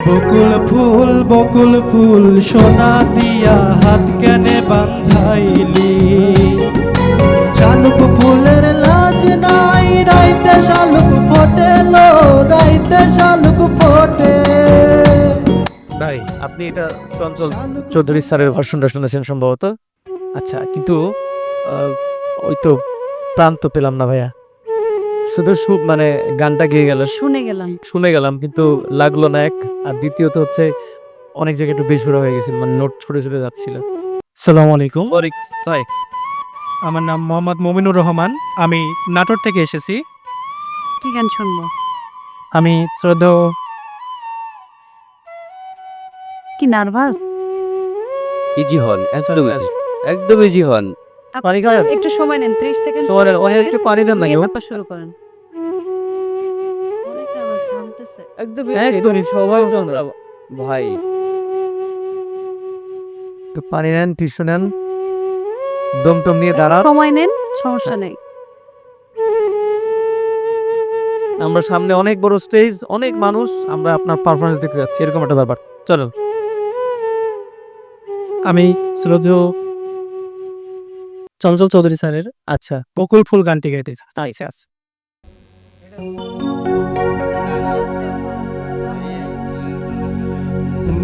বকুল ফুল বকুল ফুল, সোনা দিয়া হাত কেনে বান্ধাইলি। শালুক ফুলের লাজ নাই, রাইতে শালুক ফোটেলো, রাইতে শালুক ফোটে। ভাই, আপনি এটা চঞ্চল চৌধুরী স্যারের ভাষণটা শুনেছেন সম্ভবত? আচ্ছা কিন্তু ওই তো প্রান্ত পেলাম না ভাইয়া। শুধু সুপ মানে গানটা গেয়ে গেল। শুনে গেলাম। শুনে গেলাম কিন্তু লাগল না এক। আর দ্বিতীয়ত হচ্ছে অনেক জায়গায় একটু বেসুরা হয়ে গেছিল মানে নোট ছুটে ছুটে যাচ্ছিল। সালাম আলাইকুম। তাই আমার নাম মোহাম্মদ মমিনুর রহমান। আমি নাটোর থেকে এসেছি। কি গান শুনব? আমি শ্রদ্ধ কি নার্ভাস? ইজি হন একদম একদম ইজি হন। একটু সময় নেন 30 সেকেন্ড। একটু পানি দেন না? শুরু করেন। একদম একদমই সবাই ভাই। একটু পানি নেন টিস্যু নেন। দম টম নিয়ে দাঁড়ান। সময় নেন সমস্যা নেই। আমরা সামনে অনেক বড় স্টেজ অনেক মানুষ আমরা আপনার পারফরমেন্স দেখতে যাচ্ছি এরকম একটা ব্যাপার। চলো আমি শ্রদ্ধ চঞ্চল চৌধুরী স্যারের আচ্ছা বকুল ফুল গানটি গাইতে চাইছে আজ।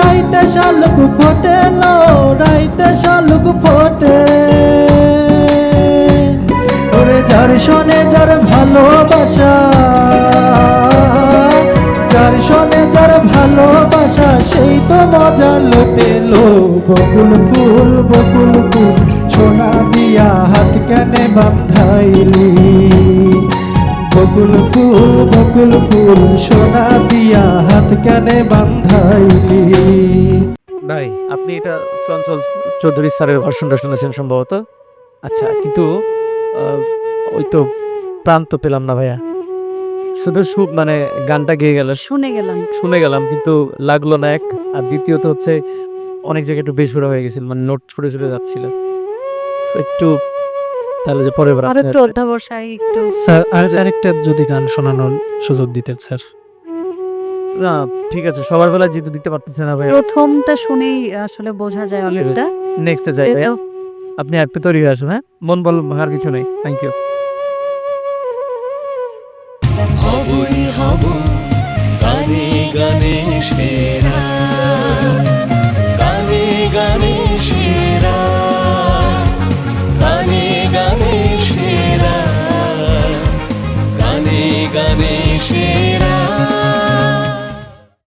রাইতে শালুক ফোটেলো রাইতে শালুক ফোটে। ওরে যার শোনে যার ভালোবাসা, যার শোনে যার ভালোবাসা, সেই তো মজা লোটেলো বকুল ফুল বকুল ফুল, সোনা দিয়া হাত কেনে বান্ধাইলি বকুল ফুল বকুল ফুল সোনা দিয়া হাত কেনে বান্ধাইলি। ভাই আপনি এটা চঞ্চল চৌধুরী স্যারের ভাষণটা শুনেছেন সম্ভবত? আচ্ছা কিন্তু ওই তো প্রান্ত পেলাম না ভাইয়া। শুধু সুপ মানে গানটা গেয়ে গেল। শুনে গেলাম। শুনে গেলাম কিন্তু লাগল না এক। আর দ্বিতীয়ত হচ্ছে অনেক জায়গায় একটু বেসুরা হয়ে গেছিল মানে নোট ছুটে ছুটে যাচ্ছিল। একটু তাহলে যে পরের বার আর আপনি একটু অধ্যাবসায় একটু স্যার আর আরেকটা যদি গান শোনানোর সুযোগ দিতেন স্যার। না ঠিক আছে সবার বেলা যেহেতু দিতে পারতেছে না ভাই প্রথমটা শুনেই আসলে বোঝা যায় অনেকটা। নেক্সটে যাই। আপনি আর তৈরি হয়ে আসুন হ্যাঁ? মন বল ভাঙার কিছু নেই থ্যাংক ইউ